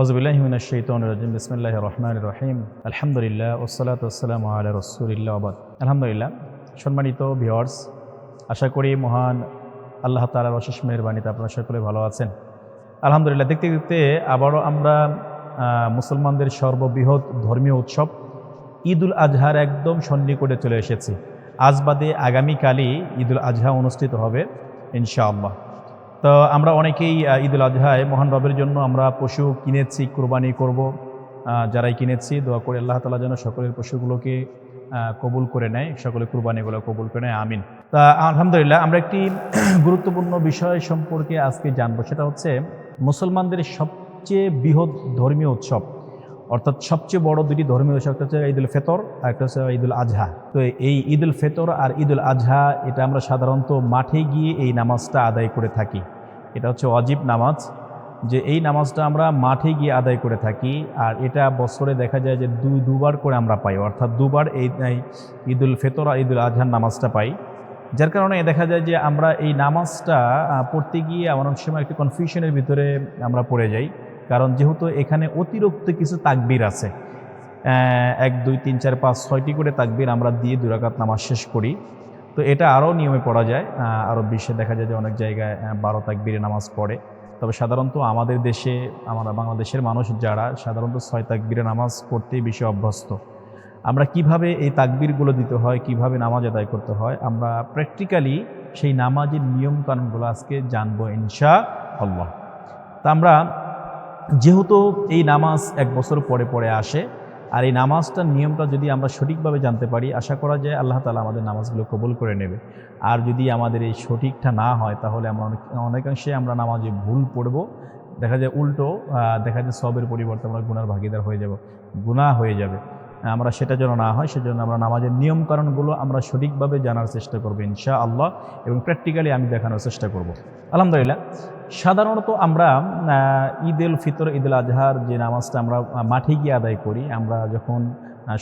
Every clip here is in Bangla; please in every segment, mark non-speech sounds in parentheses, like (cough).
আউজবিল্লাহিমিনাশাইতানিম বিসমিল্লাহ রহমান রহিম আলহামদুলিল্লাহ ওসালাত আসসালাম আল্লাহ রসুলিল্লাহ আবাদ আলহামদুলিল্লাহ সম্মানিত ভিওয়ার্স আশা করি মহান আল্লাহ তালার অশেষ মেহরবানিতে আপনারা সকলে ভালো আছেন। আলহামদুলিল্লাহ, দেখতে দেখতে আবারও আমরা মুসলমানদের সর্ববৃহৎ ধর্মীয় উৎসব ঈদুল আজহার একদম সন্নিকটে চলে এসেছি। আজ বাদে আগামীকালই ঈদুল আজহা অনুষ্ঠিত হবে, ইনশাআল্লাহ। তো আমরা অনেকেই ঈদ ঈদুল আজহায় মহান রবের জন্য আমরা পশু কিনেছি, কুরবানি করব। যারাই কিনেছি, দোয়া করে আল্লাহ তালা যেন সকলের পশুগুলোকে কবুল করে নেয়, সকলে কুরবানিগুলো কবুল করে নেয়, আমিন। তা আলহামদুলিল্লাহ, আমরা একটি (clears throat) গুরুত্বপূর্ণ বিষয় সম্পর্কে আজকে জানব, সেটা হচ্ছে মুসলমানদের সবচেয়ে বৃহৎ ধর্মীয় উৎসব। অর্থাৎ সবচেয়ে বড় দুটি ধর্মীয় উৎসব, একটা হচ্ছে ঈদুল ফেতর আর একটা হচ্ছে ঈদুল আজহা। তো এই ঈদুল ফেতর আর ঈদুল আজহা, এটা আমরা সাধারণত মাঠে গিয়ে এই নামাজটা আদায় করে থাকি। এটা হচ্ছে অজিব নামাজ, যে এই নামাজটা আমরা মাঠে গিয়ে আদায় করে থাকি আর এটা বছরে দেখা যায় যে দুই, দুবার করে আমরা পাই। অর্থাৎ দুবার এই এই ঈদুল ফেতর আর ঈদুল আজহার নামাজটা পাই। যার কারণে দেখা যায় যে আমরা এই নামাজটা পড়তে গিয়ে আমার অনেক সময় একটি কনফিউশনের ভিতরে আমরা পড়ে যাই। কারণ যেহেতু এখানে অতিরিক্ত কিছু তাকবির আছে এক, দুই, তিন, চার, পাঁচ, ছয়টি করে তাকবির আমরা দিয়ে দুরাকাত নামাজ শেষ করি। তো এটা আরও নিয়মে পড়া যায় আরও বিশ্বে দেখা যায় যে অনেক জায়গায় বারো তাকবিরে নামাজ পড়ে। তবে সাধারণত আমাদের দেশে, আমরা বাংলাদেশের মানুষ যারা, সাধারণত ছয় তাকবিরে নামাজ পড়তেই বেশি অভ্যস্ত। আমরা কীভাবে এই তাকবিরগুলো দিতে হয়, কীভাবে নামাজ আদায় করতে হয়, আমরা প্র্যাকটিক্যালি সেই নামাজের নিয়মকানুনগুলো আজকে জানব ইনশা আল্লাহ তা আমরা যেহেতু এই নামাজ এক বছর পরে পরে আসে, আর এই নামাজটার নিয়মটা যদি আমরা সঠিকভাবে জানতে পারি, আশা করা যায় আল্লাহ তালা আমাদের নামাজগুলো কবুল করে নেবে। আর যদি আমাদের এই সঠিকটা না হয়, তাহলে আমরা অনেক, অনেকাংশে আমরা নামাজে ভুল পড়ব। দেখা যায় উল্টো দেখা যায় সবের পরিবর্তে আমরা গুনার ভাগিদার হয়ে যাব গুণা হয়ে যাবে। আমরা সেটা যেন না হয়, সেজন্য আমরা নামাজের নিয়মকানুনগুলো আমরা সঠিকভাবে জানার চেষ্টা করব ইনশা আল্লাহ এবং প্র্যাকটিক্যালি আমি দেখানোর চেষ্টা করব। আলহামদুলিল্লাহ, সাধারণত আমরা ঈদ উল ফিতর, ঈদ উল আজহার যে নামাজটা আমরা মাঠে গিয়ে আদায় করি, আমরা যখন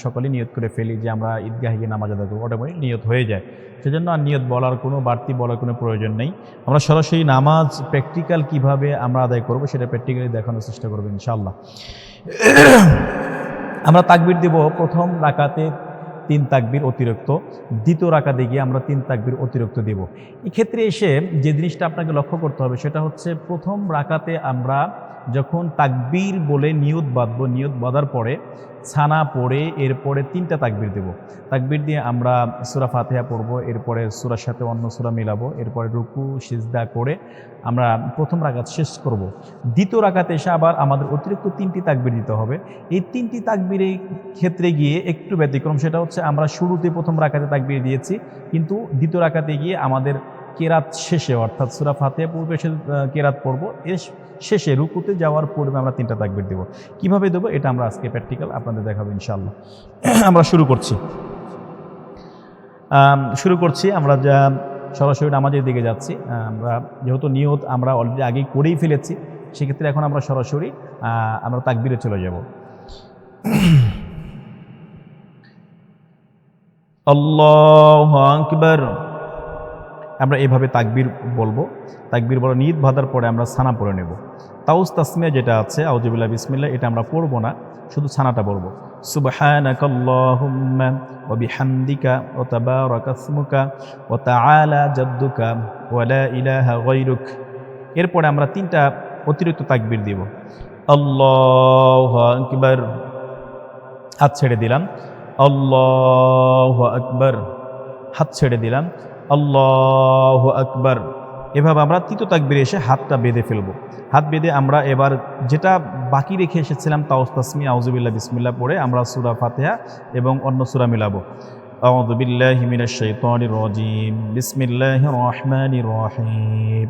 সকলে নিয়ত করে ফেলি যে আমরা ঈদগাহে গিয়ে নামাজ আদায় করব, অটোমেটিক নিয়ত হয়ে যায়। সেজন্য আর নিয়ত বলার কোনো বাড়তি বলার কোনো প্রয়োজন নেই। আমরা সরাসরি নামাজ প্র্যাকটিক্যাল কীভাবে আমরা আদায় করব, সেটা প্র্যাকটিক্যালি দেখানোর চেষ্টা করব ইনশাআল্লাহ। আমরা তাকবির দিব প্রথম রাকাতে। তিন তাকবির অতিরিক্ত। দ্বিতীয় রাকাতে গিয়ে আমরা তিন তাকবির অতিরিক্ত দিব। এক্ষেত্রে এসে যে জিনিসটা আপনাকে লক্ষ্য করতে হবে সেটা হচ্ছে প্রথম রাকাতে আমরা যখন তাকবীর বলে নিয়ত বাঁধব, নিয়ত বাঁধার পরে ছানা পড়ে এরপরে তিনটা তাকবির দেব। তাকবির দিয়ে আমরা সুরা ফাতেহা পড়ব, এরপরে সুরার সাথে অন্য সুরা মিলাবো, এরপরে রুকু, সিজদা করে আমরা প্রথম রাকাত শেষ করব। দ্বিতীয় রাকাতে এসে আবার আমাদের অতিরিক্ত তিনটি তাকবির দিতে হবে। এই তিনটি তাকবিরের ক্ষেত্রে গিয়ে একটু ব্যতিক্রম, সেটা হচ্ছে আমরা শুরুতে প্রথম রাকাতে তাকবির দিয়েছি, কিন্তু দ্বিতীয় রাকাতে গিয়ে আমাদের কেরাত শেষে, অর্থাৎ সুরা ফাতেহা পূর্বে সে কেরাত পড়ব এর শেষে রুকুতে যাওয়ার পূর্বে আমরা তিনটা তাকবির দেবো। কীভাবে দেবো এটা আমরা আজকে প্র্যাকটিক্যাল আপনাদের দেখাবো ইনশাল্লাহ (clears throat) আমরা শুরু করছি। শুরু করছি, আমরা যা সরাসরি নামাজের দিকে যাচ্ছি, আমরা যেহেতু নিয়ত আমরা অলরেডি আগেই করেই ফেলেছি, সেক্ষেত্রে এখন আমরা সরাসরি আমরা তাকবিরে চলে যাব। (clears throat) আল্লাহ আকবর। আমরা এভাবে তাকবির বলব। তাকবির বলা নিয়ত বাঁধার পরে আমরা ছানা পড়ে নেব। তাউস তাসমিয়া যেটা আছে আউজিবুল্লাহ বিসমিল্লাহ, এটা আমরা পড়ব না, শুধু ছানাটা গায়রুক। এরপরে আমরা তিনটা অতিরিক্ত তাকবির দিব। আল্লাহু আকবার। হাত ছেড়ে দিলাম। আল্লাহু আকবার হাত ছেড়ে দিলাম আল্লাহ আকবার এভাবে আমরা তৃতীয় তাকবিরে এসে হাতটা বেঁধে ফেলবো হাত বেঁধে আমরা এবার যেটা বাকি রেখে এসেছিলাম তাওস তাসমি আউজুবিল্লাহ বিসমিল্লাহ পড়ে আমরা সুরা ফাতেহা এবং অন্য সুরা মিলাবো أعوذ بالله من الشيطان الرجيم بسم الله الرحمن الرحيم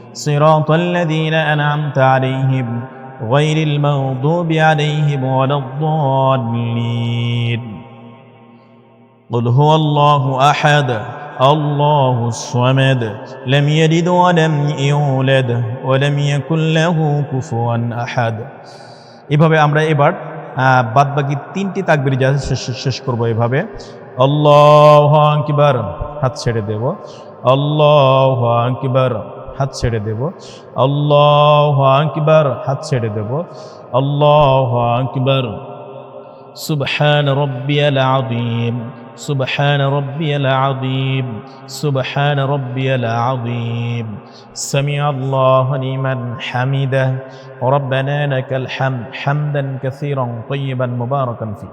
صراط الذين أنعمت عليهم غير المغضوب عليهم ولا الضالين قل هو الله أحد الله الصمد لم يلد ولم يولد ولم يكن له كفوا أحد এভাবে আমরা এবার বাদ বাকি তিনটি তাকবির যা শেষ শেষ করবো এভাবে আল্লাহ আকবার হাত ছেড়ে দেব আল্লাহ আকবার হাত ছেড়ে দেব আল্লাহ আকবার হাত ছেড়ে দেব আল্লাহ আকবার سبحان ربي العظيم سبحان ربي العظيم سبحان ربي العظيم سمع الله لمن حمده ربنا لك الحمد حمدا كثيرا طيبا مباركا فيه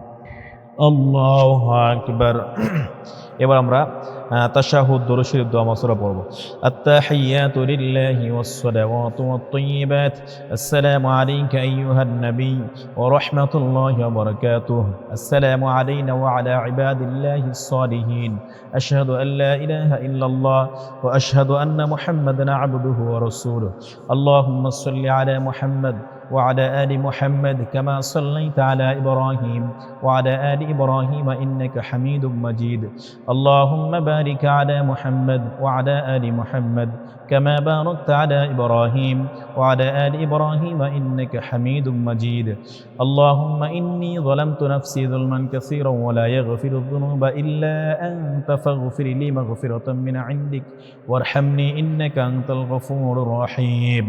আল্লাহ আকবার এবার আমরা তাশাহুদ দরুদ শরীফ দোয়া মাসরা পড়ব আত্তাহিয়াতু লিল্লাহি ওয়াস সালাওয়াতু ওয়াত তাইয়্যিবাত আসসালামু আলাইকা আইয়ুহান নবী ওয়া রাহমাতুল্লাহি ওয়া বারাকাতুহু আসসালামু আলাইনা ওয়া আলা ইবাদিল্লাহিস সালিহিন আশহাদু আল লা ইলাহা ইল্লাল্লাহ ওয়া আশহাদু আন্না মুহাম্মাদান আবদুহু ওয়া রাসূলুহু আল্লাহুম্মা সাল্লি আলা মুহাম্মাদ وعلى آل محمد كما صليت على إبراهيم وعلى آل إبراهيم إنك حميد مجيد اللهم بارك على محمد وعلى آل محمد كما باركت على إبراهيم وعلى آل إبراهيم إنك حميد مجيد اللهم إني ظلمت نفسي ظلما كثيرا ولا يغفر الذنوب إلا أنت فاغفر لي مغفرة من عندك وارحمني إنك أنت الغفور الرحيم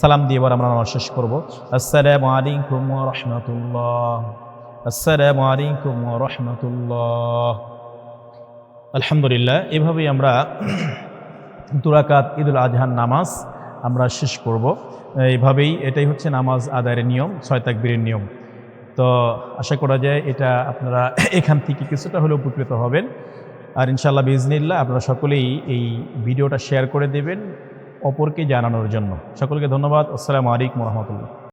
সালাম দিয়ে এবার আমরা নামাজ শেষ করবো আসসালামু আলাইকুম ওয়া রাহমাতুল্লাহ। আসসালামু আলাইকুম ওয়া রাহমাতুল্লাহ। আলহামদুলিল্লাহ, এভাবেই আমরা (clears throat) দুরাকাত ঈদুল আজহার নামাজ আমরা শেষ করব। এইভাবেই এটাই হচ্ছে নামাজ আদায়ের নিয়ম, ছয় তাকবীরের নিয়ম। তো আশা করা যায় এটা আপনারা (clears throat) এখান থেকে কিছুটা হলেও উপকৃত হবেন। আর ইনশাল্লাহ বিজনিল্লাহ আপনারা সকলেই এই ভিডিওটা শেয়ার করে দেবেন অপরকে জানানোর জন্য। সকলকে ধন্যবাদ। আসসালামু আলাইকুম রহমতুল্লাহ।